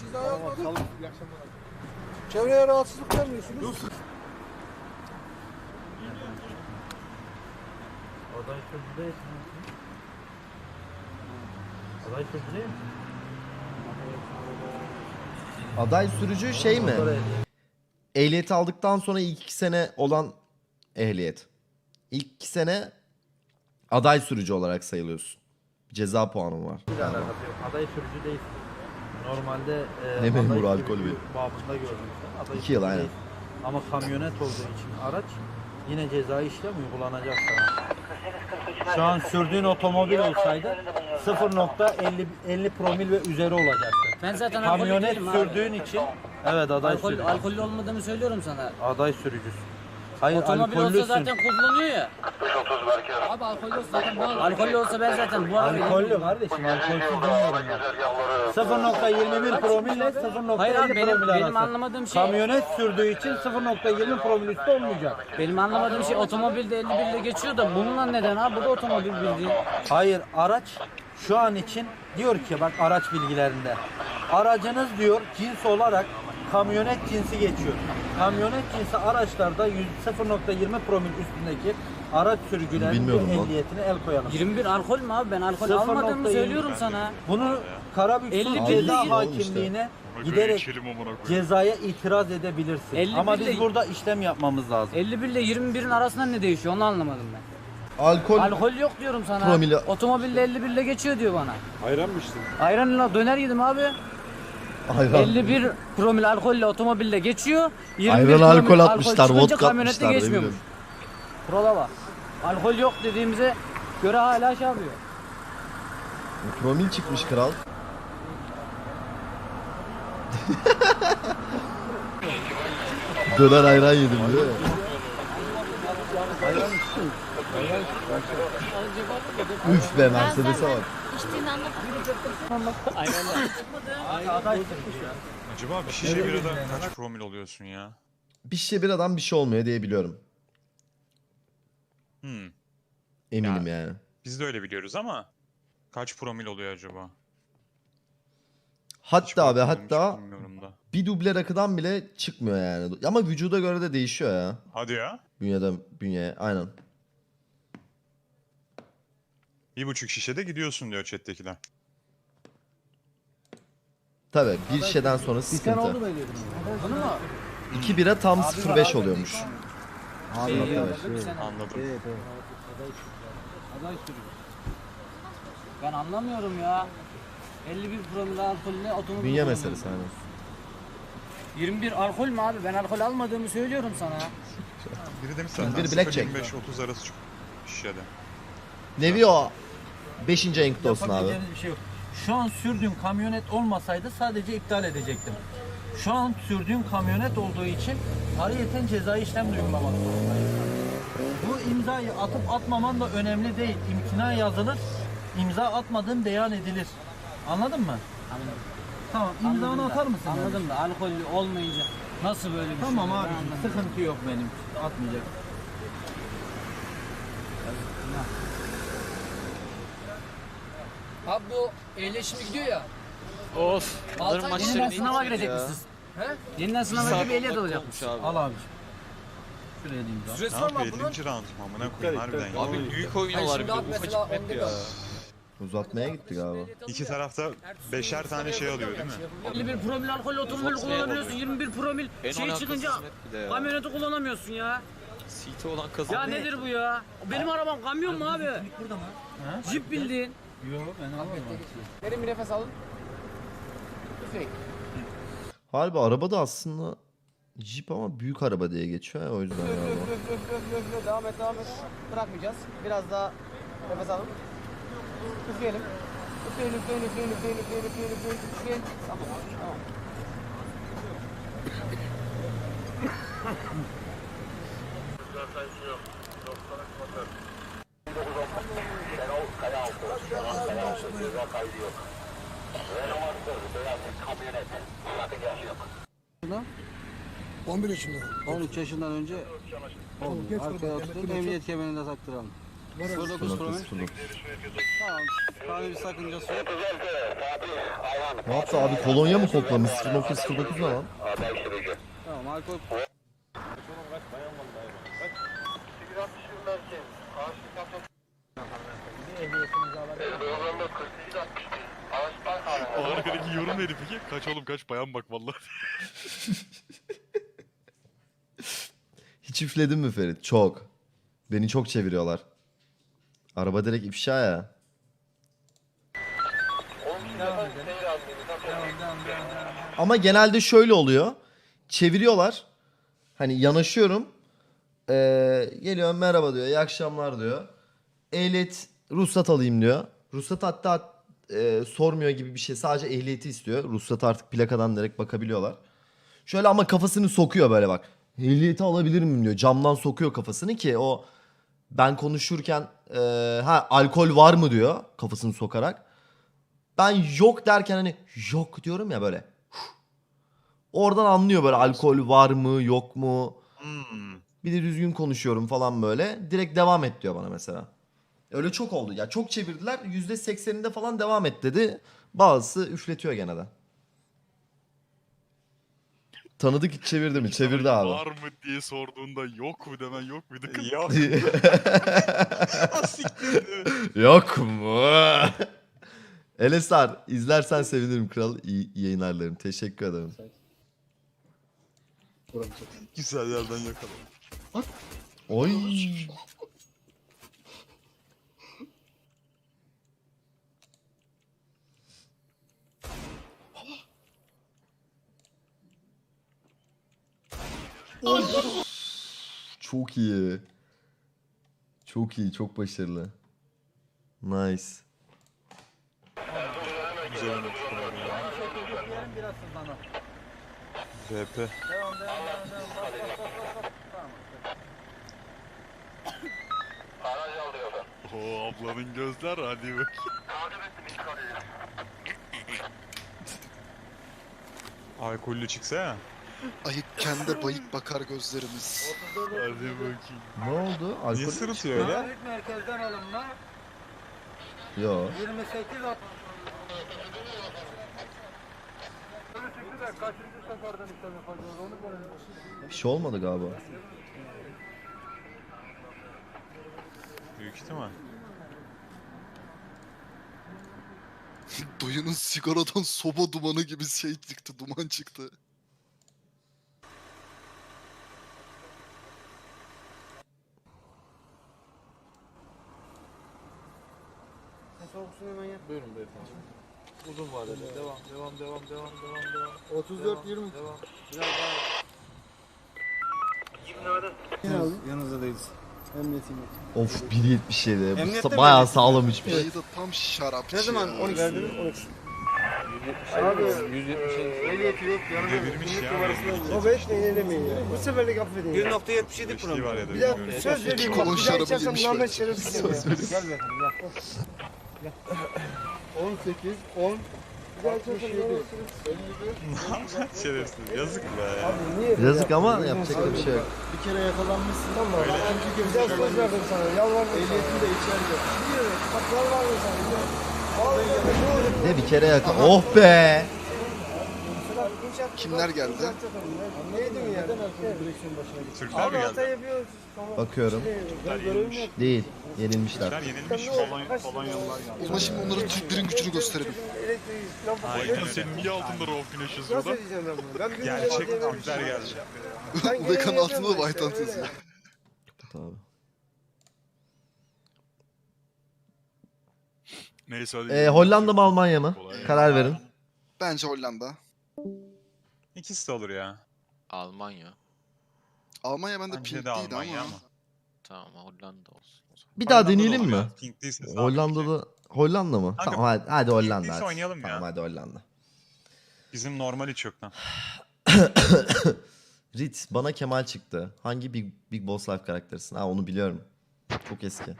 ceza yazmadık. Çevreye rahatsızlık vermiyorsunuz. Aday sözü değil. Aday sözü değil mi? Aday sürücü şey mi? Ehliyet aldıktan sonra ilk iki sene olan ehliyet. İlk iki sene aday sürücü olarak sayılıyorsun. Ceza puanın var. Yok. Aday sürücü değil. Normalde e, Ne memuru, aday alkol sürücü bir. Babında. Aday İki yıl, aynen. değil. Ama kamyonet olduğu için araç yine cezai işlem uygulanacak sana. Şu an sürdüğün otomobil olsaydı 0.50 50 promil ve üzeri olacaktı. Ben zaten alkollü Kamyonet değilim abi. sürdüğün için evet aday Alkol, sürücü. alkollü olmadığımı söylüyorum sana. Aday sürücüsün. Hayır Otomobil olsa alkollüsün. zaten kullanıyor ya. Abi alkollü olsa zaten bu Alkollü olsa ben zaten bu arabayı... Alkollü kardeşim, alkolsüz demiyorum ben. 0.21 promille 0.50 Hayır abi benim, promil benim arası. anlamadığım şey... Kamyonet sürdüğü için 0.20 promil üstü olmayacak. Benim anlamadığım şey otomobilde 51 ile geçiyor da bununla neden abi? Bu da otomobil bildiğin. Hayır araç şu an için diyor ki bak araç bilgilerinde. Aracınız diyor cins olarak kamyonet cinsi geçiyor. Kamyonet cinsi araçlarda yüz- 0.20 promil üstündeki araç sürücülerinin Bilmiyorum lan. ehliyetine el koyalım. 21 alkol mü abi? Ben alkol 0.20. almadığımı söylüyorum sana. Bunu Karabük 50 Sulh bin Ceza lira Hakimliğine giderek cezaya itiraz edebilirsin. 50 Ama biz de- burada işlem yapmamız lazım. 51 ile 21'in arasında ne değişiyor onu anlamadım ben. Alkol Alkol yok diyorum sana. Promili- Otomobilde 51 ile geçiyor diyor bana. Ayran mı içtin? Ayranla döner yedim abi. Ayran. 51 promil alkolle otomobille geçiyor. 21 Ayran promil alkol atmışlar, çıkınca vodka kamyonette atmışlar. ne geçmiyormuş. bileyim. Kurala bak. Alkol yok dediğimize göre hala şey yapıyor. Promil çıkmış kral. Döner ayran yedim diyor ya. Üf be Mercedes'e bak. İçtiğini anlatmadım. Acaba bir şişe biradan kaç promil oluyorsun ya? Bir şişe bir adam bir şey olmuyor diye biliyorum. Hmm. Eminim yani. Biz de öyle biliyoruz ama kaç promil oluyor acaba? Hatta hiç hatta bilmiyorum da. bir duble rakıdan bile çıkmıyor yani. Ama vücuda göre de değişiyor ya. Hadi ya. Bünyeden bünyeye aynen. Bir buçuk şişede gidiyorsun diyor chat'tekiler. Tabi bir şişeden sonra sıkıntı. Bunu mu? İki bira tam 0.5 oluyormuş. Şey, 0.5. Anladım. Aday sürüyor. Ben anlamıyorum ya. 51 promil alkolle otomobil Bünye kullanıyor. meselesi aynen. 21 alkol mü abi? Ben alkol almadığımı söylüyorum sana. Biri demiş Biri zaten blackjack. 25-30 arası çık şişede. Nevi o. Beşinci ayın kutlu olsun abi. Yapabileceğiniz bir şey yok. Şu an sürdüğüm kamyonet olmasaydı sadece iptal edecektim. Şu an sürdüğüm kamyonet olduğu için ayrıyeten cezai işlem uygulamak zorundayım. Bu imzayı atıp atmaman da önemli değil. İmtina yazılır, imza atmadığın beyan edilir. Anladın mı? Anladım. Tamam, imzanı Anladım da- atar mısın? Anladım da alkollü olmayınca nasıl böyle bir Tamam şey? abi, Ben anlamadım. sıkıntı yok benim. Atmayacak. Abi bu ehliyet gidiyor ya. Of. Bunların Altay maçları Yeniden ne sınava girecek ya? misiniz? He? Yeniden sınava girip ehliyet on alacak. dakika olmuş abi. Al abiciğim. Şuraya da imza. Ne Süresi var mı abi bunun? 50. round mu amına koyayım harbiden ya. Abi büyük oynuyorlar bir şimdi abi de ufacık mesela map ya. Uzatmaya gitti galiba. İki tarafta beşer tane şey alıyor değil mi? 51 promil alkol otomobil kullanabiliyorsun. yapıyor? 21 promil En şey alakasız çıkınca map bir de ya. kamyoneti kullanamıyorsun ya. CT olan. Ya nedir bu ya? Benim arabam kamyon mu abi? Burada mı? Jip bildiğin. Yok ben almadım. Derin bir nefes alın. Üfleyin. Harbi araba da aslında Jeep ama büyük araba diye geçiyor ya o yüzden üf. Devam et devam et. Bırakmayacağız. Biraz daha nefes alın. Üfleyelim. Üfleyin üfleyin üfleyin üfleyin üfleyin üfleyin üfleyin üfleyin. Tamam tamam. Hı. 11 yaşında. 13 yaşından önce oldu. Arkaya oturun, emniyet kemerini de taktıralım. 09 promil. 09. Tamam. Herhangi bir sakıncası yok. Ne yaptı abi kolonya mı koklamış? 0909 ne lan? Tamam alkol. O arkadaki yorum neydi peki? Kaç oğlum kaç bayan bak vallahi. Hiç üfledin mi Ferit? Çok. Beni çok çeviriyorlar. Araba direkt ifşa ya. Ama genelde şöyle oluyor. Çeviriyorlar. Hani yanaşıyorum. Ee, geliyor merhaba diyor. İyi akşamlar diyor. Ehliyet ruhsat alayım diyor. Ruhsat hatta e, sormuyor gibi bir şey. Sadece ehliyeti istiyor. Ruhsat artık plakadan direkt bakabiliyorlar. Şöyle ama kafasını sokuyor böyle bak. Ehliyeti alabilir miyim diyor. Camdan sokuyor kafasını ki o ben konuşurken e, ha alkol var mı diyor kafasını sokarak. Ben yok derken hani yok diyorum ya böyle. Oradan anlıyor böyle alkol var mı yok mu. Hmm. Bir de düzgün konuşuyorum falan böyle. Direkt devam et diyor bana mesela. Öyle çok oldu. Ya çok çevirdiler. %80'inde falan devam et dedi. Bazısı üfletiyor gene de. Tanıdık hiç çevirdi mi? Çevirdi abi. Var mı diye sorduğunda yok mu demen yok muydu? Kız Yok. Yok mu? Elesar izlersen sevinirim kral. İyi iyi yayınlar dilerim. Teşekkür ederim. güzel yerden yakaladım. Oy. Çok iyi. Çok iyi, çok başarılı. Nice. Güzel oynadık bunları ya. Biraz hızlanalım. VP. Devam devam devam devam. Bas bas bas bas. bas. Tamam. Oo ablanın gözler hadi bak. Alkollü çıksa ya. Ayık kendi bayık bakar gözlerimiz. Hadi bakayım. Ne oldu? Alkol Niye sırıtıyor öyle? Trafik merkezden alımla Yo. 28 at. Kaçıncı seferden işlem yapacağız onu görelim. Bir şey olmadı galiba. Büyük ihtimal. Dayının sigaradan soba dumanı gibi şey çıktı, duman çıktı. Su hemen yap. Buyurun beyefendi. Uzun vadeli. Devam, devam, devam, devam, devam, devam. 34 20. Devam. Biraz daha. Yanınızda değiliz. Emniyetim yok. Of 1.77. Bu Emniyette sa- bayağı sağlam içmiş. Dayı da tam şarapçı Ne zaman? ya. 12 verdiniz? 12. Abi 170 ehliyeti yok. Yanında Devirmiş ya. O beş ne eylemeyin ya. Bu seferlik affedin ya. 1.77 Beşliği promil. var ya da Bir daha bilmiyorum. söz vereyim. Bir daha içersem belki. şerefsiz. Gel beyefendi gel. 18, 10. Bir daha içersem Şerefsiz. Yazık be. Abi niye? Yazık ama yapacak da bir şey yok. Bir kere yakalanmışsın. Tamam. Çünkü güzel söz verdim sana. Yalvardım sana. Ehliyetin de içeride. Bak yalvardım sana. ya. Vallahi ne olur. Ne bir kere yakın. Oh be. Kimler geldi? ya. Türkler mi geldi? Bakıyorum. Değil. Yenilmişler. Yenilmiş. Kaç- Polonyalılar geldi. Şimdi onların Türklerin gücünü gösterelim. Aynen senin niye altında rauf güneş Nasıl yazıyor lan? edeceğim ben bunu? Ben bir Gerçek bakıyorum, Türkler şey- geldi. Ubekan'ın altında da öyle yazıyor. Abi. Neyse hadi. Ee, Hollanda mı Almanya mı? Kolay Karar verin. Bence Hollanda. İkisi de olur ya. Almanya. Almanya bende Bence pink de Almanya ama. ama. Tamam Hollanda olsun. o zaman. Bir daha Hollanda'da deneyelim olur mi? ya. Pink değilse sağ Hollanda'da Hollanda mı? Kanka, Tamam hadi, hadi Hollanda. Pinkliyse Hadi. oynayalım ya. Tamam hadi Hollanda. Bizim normal hiç yok lan. Rit bana Kemal çıktı. Hangi Big, Big Boss Life karakterisin? Ha onu biliyorum. Çok eski.